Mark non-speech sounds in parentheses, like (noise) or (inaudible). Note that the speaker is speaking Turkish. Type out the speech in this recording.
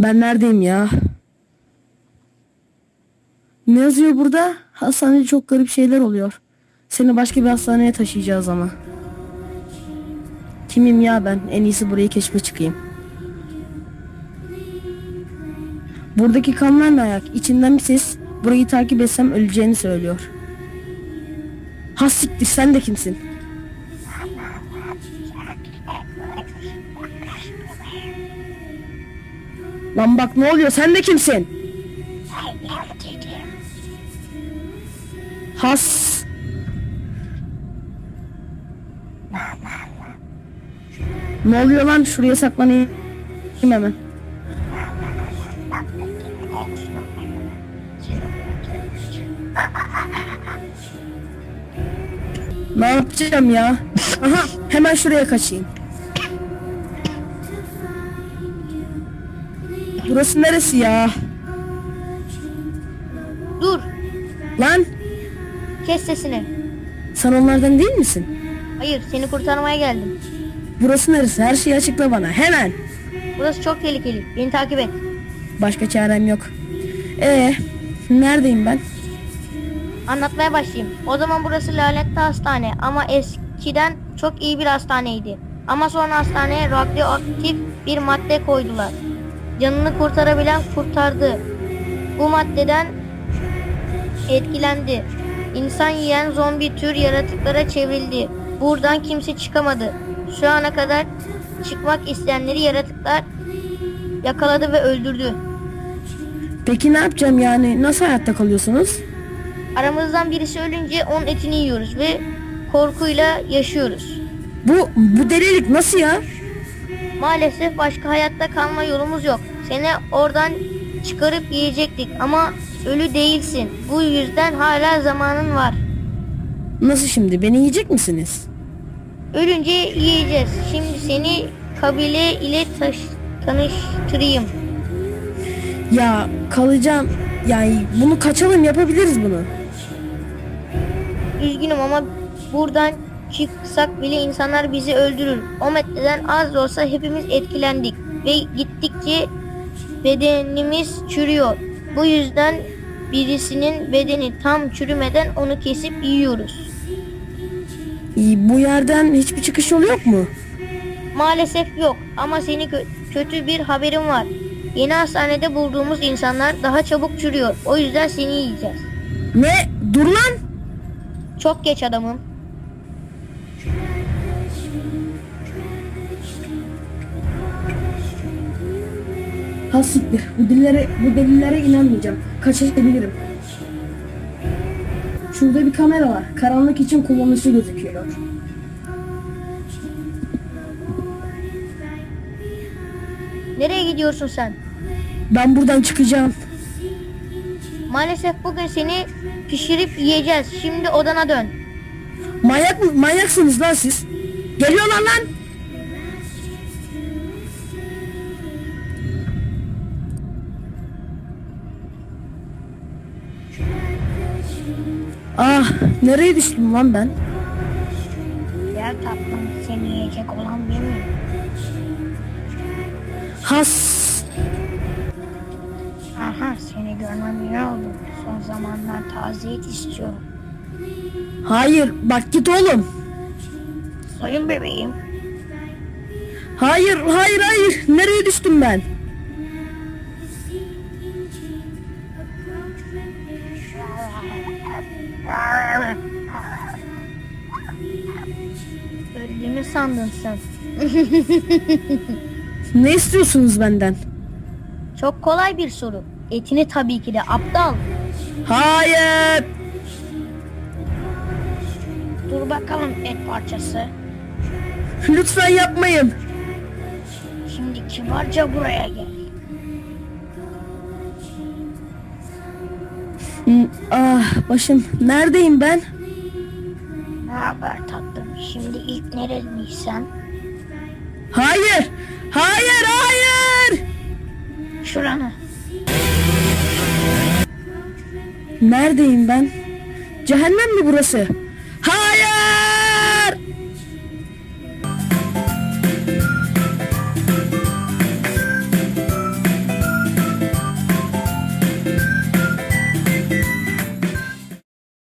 Ben neredeyim ya? Ne yazıyor burada? Hastanede çok garip şeyler oluyor. Seni başka bir hastaneye taşıyacağız ama. Kimim ya ben? En iyisi burayı keşfe çıkayım. Buradaki kanlar ne ayak? İçinden bir ses burayı takip etsem öleceğini söylüyor. Ha siktir sen de kimsin? Lan bak ne oluyor sen de kimsin? Has. Ne oluyor lan? Şuraya saklanayım hemen. Ne yapacağım ya? Aha hemen şuraya kaçayım. Burası neresi ya? Dur. Lan Kes sesini. sen onlardan değil misin? Hayır seni kurtarmaya geldim. Burası neresi? Her şeyi açıkla bana. Hemen. Burası çok tehlikeli. Beni takip et. Başka çarem yok. Ee, neredeyim ben? Anlatmaya başlayayım. O zaman burası lanetli hastane ama eskiden çok iyi bir hastaneydi. Ama sonra hastaneye radyoaktif bir madde koydular. Canını kurtarabilen kurtardı. Bu maddeden etkilendi. İnsan yiyen zombi tür yaratıklara çevrildi. Buradan kimse çıkamadı. Şu ana kadar çıkmak isteyenleri yaratıklar yakaladı ve öldürdü. Peki ne yapacağım yani? Nasıl hayatta kalıyorsunuz? Aramızdan birisi ölünce onun etini yiyoruz ve korkuyla yaşıyoruz. Bu bu delilik nasıl ya? Maalesef başka hayatta kalma yolumuz yok. Seni oradan çıkarıp yiyecektik ama ölü değilsin. Bu yüzden hala zamanın var. Nasıl şimdi? Beni yiyecek misiniz? Ölünce yiyeceğiz. Şimdi seni kabile ile taş- tanıştırayım. Ya kalacağım. Yani bunu kaçalım yapabiliriz bunu. Üzgünüm ama buradan çıksak bile insanlar bizi öldürür. O maddeden az da olsa hepimiz etkilendik ve gittikçe bedenimiz çürüyor. Bu yüzden birisinin bedeni tam çürümeden onu kesip yiyoruz. Bu yerden hiçbir çıkış yolu yok mu? Maalesef yok ama seni kö- kötü bir haberim var. Yeni hastanede bulduğumuz insanlar daha çabuk çürüyor. O yüzden seni yiyeceğiz. Ne? Dur lan. Çok geç adamım. Ha siktir. Bu dillere, bu delillere inanmayacağım. Kaçabilirim. Şurada bir kamera var. Karanlık için kullanışlı gözüküyor. Nereye gidiyorsun sen? Ben buradan çıkacağım. Maalesef bugün seni pişirip yiyeceğiz. Şimdi odana dön. Manyak mı? Manyaksınız lan siz. Geliyorlar lan. Ah, nereye düştüm lan ben? Ya tatlım seni yiyecek olan benim. Has. Aha seni görmem iyi oldu. Son zamanlar taziyet istiyorum. Hayır, bak git oğlum. Sayın bebeğim. Hayır, hayır, hayır. Nereye düştüm ben? Öldüğümü sandın sen. (laughs) Ne istiyorsunuz benden? Çok kolay bir soru. Etini tabii ki de aptal. Hayır. Dur bakalım et parçası. Lütfen yapmayın. Şimdi kibarca buraya gel. Ah, başım. Neredeyim ben? Ne haber tatlım? Şimdi ilk nereliysen Hayır. Hayır, hayır. şuranı. Neredeyim ben? Cehennem mi burası?